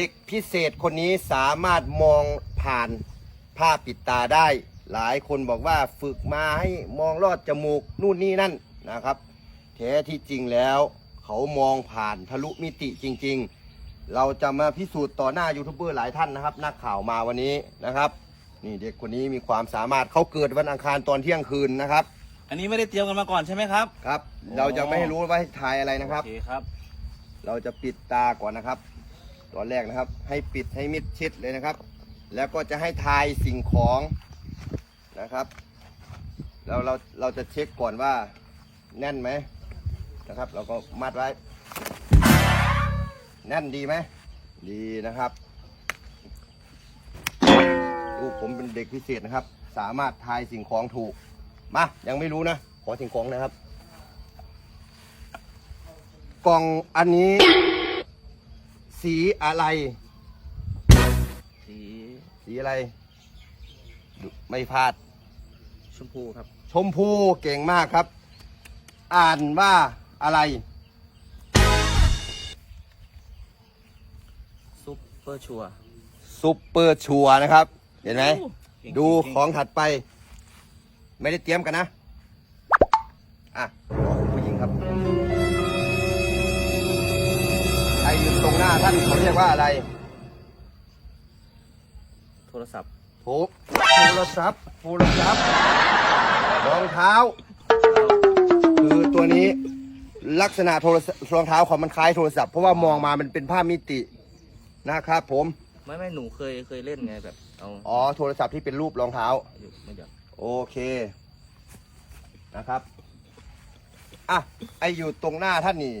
เด็กพิเศษคนนี้สามารถมองผ่านผ้าปิดตาได้ หลายคนบอกว่าฝึกมาให้มองลอดจมูกนู่นนี่นั่นนะครับแท้ที่จริงแล้วเขามองผ่านทะลุมิติจริง ๆ เราจะมาพิสูจน์ต่อหน้ายูทูบเบอร์หลายท่านนะครับ นักข่าวมาวันนี้นะครับนี่เด็กคนนี้มีความสามารถเขาเกิดวันอังคารตอนเที่ยงคืนนะครับ อันนี้ไม่ได้เตรียมกันมาก่อนใช่ไหมครับครับ เราจะไม่ให้รู้ว่าให้ทายอะไรนะครับโอเคครับ เราจะปิดตาก่อนนะครับ ตอนแรกนะครับ ให้ปิดให้มิดชิดเลยนะครับ แล้วก็จะให้ทายสิ่งของนะครับแล้วเราเราจะเช็คก่อนว่าแน่นไหมนะครับ เราก็มัดไว้ แน่นดีไหมดีนะครับลูกผมเป็นเด็กพิเศษนะครับ สามารถทายสิ่งของถูกมายังไม่รู้นะ ขอสิ่งของนะครับ กล่องอันนี้ สีอะไร สีสีอะไรดูไม่พลาด ชมพูครับ ชมพูเก่งมากครับ อ่านว่าอะไร ซุปเปอร์ชัวร์ซุปเปอร์ชัวร์นะครับ เห็นไหม เก่งดูเก่งของถัดไป ไม่ได้เตรียมกันนะ อะของ ตรงหน้าท่านเขาเรียกว่าอะไร โทรศัพท์โทรโทรศัพท์โทรศัพท์รองเท้า คือตัวนี้ลักษณะโทรศัพท์รองเท้าของมันคล้ายโทรศัพท์เพราะว่ามองมามันเป็นภาพมิตินะครับผม ไม่ไม่หนูเคยเคยเล่นไงแบบเอาอ๋อโทรศัพท์ที่เป็นรูปรองเท้า อยู่ไม่เดี๋ยวโอเคนะครับ อะ ไออยู่ตรงหน้าท่านนี่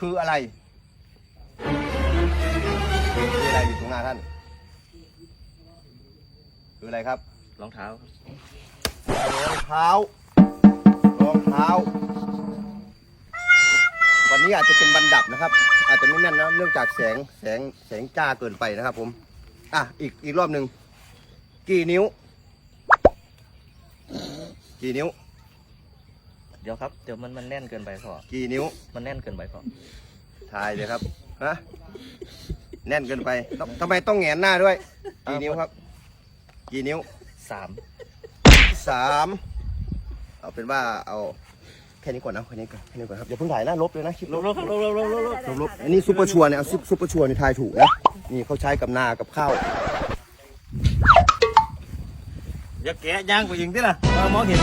คืออะไรคืออะไรอยู่ตรงหน้าท่าน คืออะไรครับรองเท้ารองเท้ารองเท้า วันนี้อาจจะเป็นบันดับนะครับ อาจจะไม่แม่นนะเนื่องจากแสงแสงแสงจ้าเกินไปนะครับ ผม อะอีกอีกรอบหนึ่งกี่นิ้ว กี่นิ้ว เดี๋ยวครับเดี๋ยวมันมันแน่นเกินไปพอกี่นิ้ว มันแน่นเกินไปพอทายเลยครับฮะแน่นเกินไปต้องทำไมต้องแหงนหน้าด้วย กี่นิ้วครับ กี่นิ้วสามสามเอาเป็นว่าเอาแค่นี้ก่อนนะแค่นี้ก่อนแค่นี้ก่อนครับอย่าเพิ่งถ่ายนะลบเลยนะคลิปลบลบครับลบลบลบลบลบลบลบอันนี้ซุปเปอร์ชัวร์เนี่ยเอาซุปซุปเปอร์ชัวร์นี่ทายถูกนะนี่เขาใช้กับนากับข้าวอย่าแกะย่างไปยิงที่ล่ะเออมองเห็น